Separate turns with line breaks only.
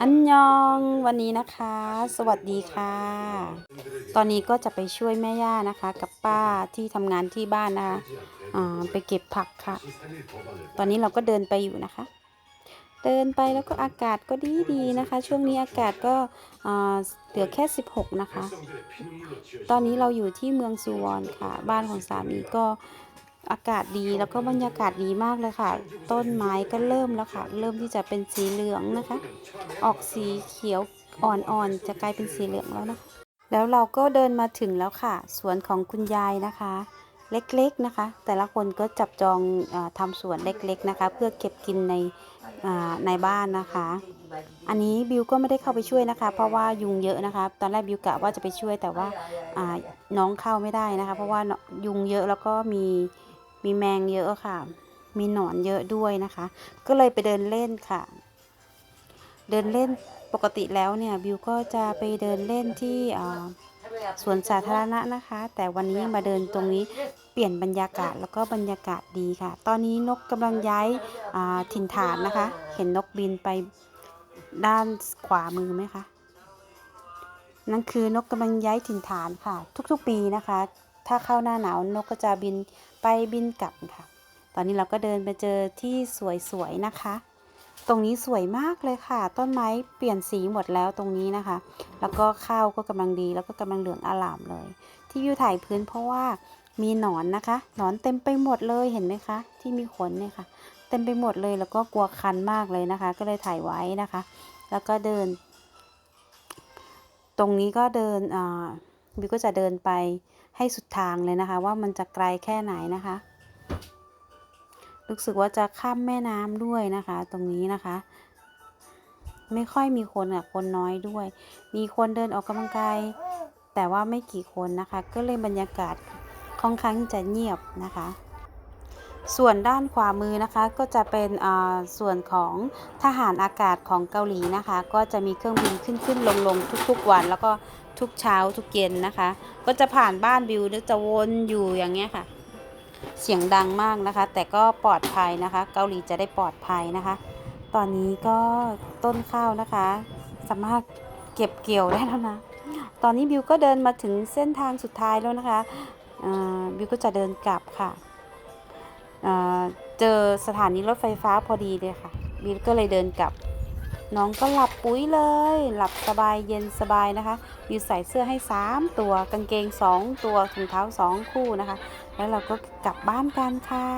อันยองวันนี้นะคะ สวัสดีค่ะ ตอนนี้ก็จะไปช่วยแม่ย่านะคะ กับป้าที่ทำงานที่บ้านนะคะไปเก็บผักค่ะ ตอนนี้เราก็เดินไปอยู่นะคะ เดินไปแล้วก็อากาศก็ดีดีนะคะ ช่วงนี้อากาศก็เหลือแค่ 16 นะคะ ตอนนี้เราอยู่ที่เมืองสุวรรณค่ะ บ้านของสามีก็ อากาศดีแล้วก็บรรยากาศดีมากเลยค่ะ ต้นไม้ก็เริ่มแล้วค่ะ เริ่มที่จะเป็นสีเหลืองนะคะ ออกสีเขียวอ่อนๆจะกลายเป็นสีเหลืองแล้วนะคะ แล้วเราก็เดินมาถึงแล้วค่ะ สวนของคุณยายนะคะ เล็กๆนะคะ แต่ละคนก็จับจองอาทำสวนเล็กๆนะคะ เพื่อเก็บกินในอ่าในบ้านนะคะ อันนี้บิวก็ไม่ได้เข้าไปช่วยนะคะ เพราะว่ายุงเยอะนะคะ ตอนแรกบิวกะว่าจะไปช่วยแต่ว่าอ่าน้องเข้าไม่ได้นะคะ เพราะว่ายุงเยอะแล้วก็มี มีแมงเยอะค่ะ มีหนอนเยอะด้วยนะคะ ก็เลยไปเดินเล่นค่ะ เดินเล่นปกติแล้วเนี่ยบิวก็จะไปเดินเล่นที่สวนสาธารณะนะคะ แต่วันนี้มาเดินตรงนี้เปลี่ยนบรรยากาศแล้วก็บรรยากาศดีค่ะ ตอนนี้นกกำลังย้ายถิ่นฐานนะคะ เห็นนกบินไปด้านขวามือไหมคะนั่นคือนกกำลังย้ายถิ่นฐานค่ะ ทุกๆปีนะคะ ถ้าเข้าหน้าหนาวนกก็จะบินไปบินกลับค่ะ ตอนนี้เราก็เดินไปเจอที่สวยๆนะคะ ตรงนี้สวยมากเลยค่ะ ต้นไม้เปลี่ยนสีหมดแล้วตรงนี้นะคะ แล้วก็ข้าวก็กำลังดีแล้วก็กำลังเหลืองอลามเลย ที่วิวถ่ายพื้นเพราะว่ามีหนอนนะคะ หนอนเต็มไปหมดเลยเห็นไหมคะ ที่มีขนเนี่ยค่ะ เต็มไปหมดเลยแล้วก็กลัวคันมากเลยนะคะ ก็เลยถ่ายไว้นะคะ แล้วก็เดิน ตรงนี้ก็เดินอ่า บิวก็จะเดินไปให้สุดทางเลยนะคะ ว่ามันจะไกลแค่ไหนนะคะ รู้สึกว่าจะข้ามแม่น้ำด้วยนะคะ ตรงนี้นะคะ ไม่ค่อยมีคนอะคนน้อยด้วย มีคนเดินออกกำลังกายแต่ว่าไม่กี่คนนะคะ ก็เลยบรรยากาศค่อนข้างจะเงียบนะคะ ส่วนด้านขวามือนะคะก็จะเป็นอ่าส่วนของทหารอากาศของเกาหลีนะคะ ก็จะมีเครื่องบินขึ้นขึ้นลงลงทุกๆวัน แล้วก็ ทุกเช้าทุกเย็นนะคะ ก็จะผ่านบ้านบิวจะวนอยู่อย่างเงี้ยค่ะ เสียงดังมากนะคะ แต่ก็ปลอดภัยนะคะ เกาหลีจะได้ปลอดภัยนะคะ ตอนนี้ก็ต้นข้าวนะคะ สามารถเก็บเกี่ยวได้แล้วนะ ตอนนี้บิวก็เดินมาถึงเส้นทางสุดท้ายแล้วนะคะบิวก็จะเดินกลับค่ะเจอสถานีรถไฟฟ้าพอดีเลยค่ะบิวก็เลยเดินกลับ น้องก็หลับปุ๋ยเลย หลับสบายเย็นสบายนะคะบิวใส่เสื้อให้ 3 ตัวกางเกง 2 ตัวถุงเท้า 2 คู่นะคะ แล้วเราก็กลับบ้านกันค่ะ